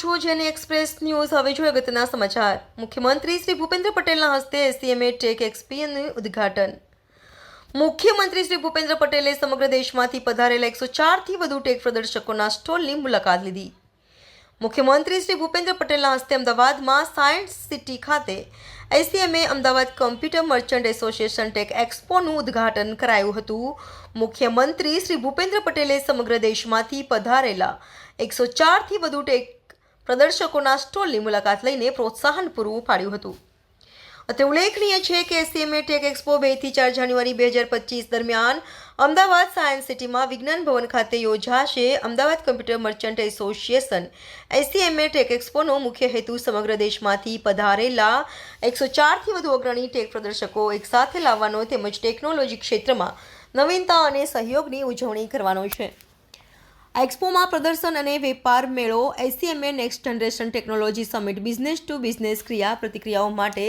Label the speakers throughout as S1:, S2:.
S1: છો જેને express news હવે જોઈએ અગત્યના સમાચાર. મુખ્યમંત્રી શ્રી ભૂપેન્દ્ર પટેલના હસ્તે એસીએમએ ટેક એક્સપીનું ઉદ્ઘાટન. મુખ્યમંત્રી શ્રી ભૂપેન્દ્ર પટેલે સમગ્ર દેશમાંથી પધારેલા એકસો ચારથી વધુ ટેક પ્રદર્શકોના સ્ટોલની મુલાકાત લીધી. મુખ્યમંત્રી શ્રી ભૂપેન્દ્ર પટેલના હસ્તે અમદાવાદમાં સાયન્સ સિટી ખાતે ACMA Ahmedabad computer merchant association tech એક્સપોનું ઉદ્ઘાટન કરાયું હતું. મુખ્યમંત્રી શ્રી ભૂપેન્દ્ર પટેલે સમગ્ર દેશમાંથી પધારેલા એકસો ચારથી વધુ ટેક પ્રદર્શકોના સ્ટોલની મુલાકાત લઈને પ્રોત્સાહન પૂરું પાડ્યું હતું. અત્રે ઉલ્લેખનીય છે કે એસસીએમએ ટેક એક્સપો બેથી ચાર જાન્યુઆરી બે હજાર પચીસ દરમિયાન અમદાવાદ સાયન્સ સિટીમાં વિજ્ઞાન ભવન ખાતે યોજાશે Ahmedabad computer merchant association ACMA tech એક્સપોનો મુખ્ય હેતુ સમગ્ર દેશમાંથી પધારેલા એકસો ચારથી વધુ અગ્રણી ટેક પ્રદર્શકો એકસાથે લાવવાનો તેમજ ટેકનોલોજી ક્ષેત્રમાં નવીનતા અને સહયોગની ઉજવણી કરવાનો છે. એક્સપોમાં પ્રદર્શન અને વેપાર મેળો ACMA next generation technology summit business to business ક્રિયા પ્રતિક્રિયાઓ માટે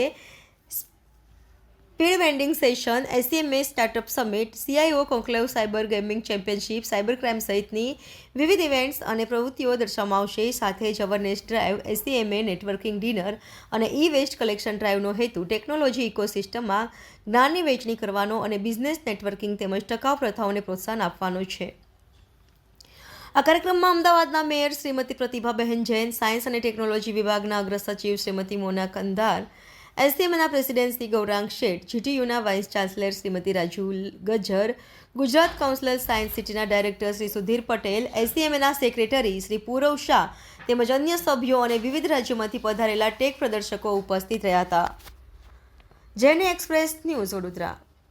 S1: speed vending session ACMA startup summit CIO conclave cyber gaming championship cyber crime સહિતની વિવિધ ઇવેન્ટ્સ અને પ્રવૃત્તિઓ દર્શાવવામાં આવશે. સાથે જ awareness drive ACMA networking dinner અને ઈ વેસ્ટ કલેક્શન ડ્રાઈવનો હેતુ ટેકનોલોજી ઇકોસિસ્ટમમાં જ્ઞાનની વહેંચણી કરવાનો અને બિઝનેસ નેટવર્કિંગ તેમજ ટકાઉ પ્રથાઓને પ્રોત્સાહન આપવાનો છે. આ કાર્યક્રમમાં અમદાવાદના મેયર શ્રીમતી પ્રતિભાબહેન જૈન, સાયન્સ અને ટેકનોલોજી વિભાગના અગ્ર સચિવ શ્રીમતી મોના કંધાર એસડીએમના પ્રેસિડેન્ટ શ્રી ગૌરાંગ શેઠ, જીટીયુના vice chancellor Shrimati Raju Gajjar, Gujarat council science સિટીના ડાયરેક્ટર શ્રી સુધીર પટેલ એસસીએમના સેક્રેટરી શ્રી પૂરવ શાહ તેમજ અન્ય સભ્યો અને વિવિધ રાજ્યોમાંથી પધારેલા ટેક પ્રદર્શકો ઉપસ્થિત રહ્યા હતા. જેને એક્સપ્રેસ ન્યૂઝ વડોદરા.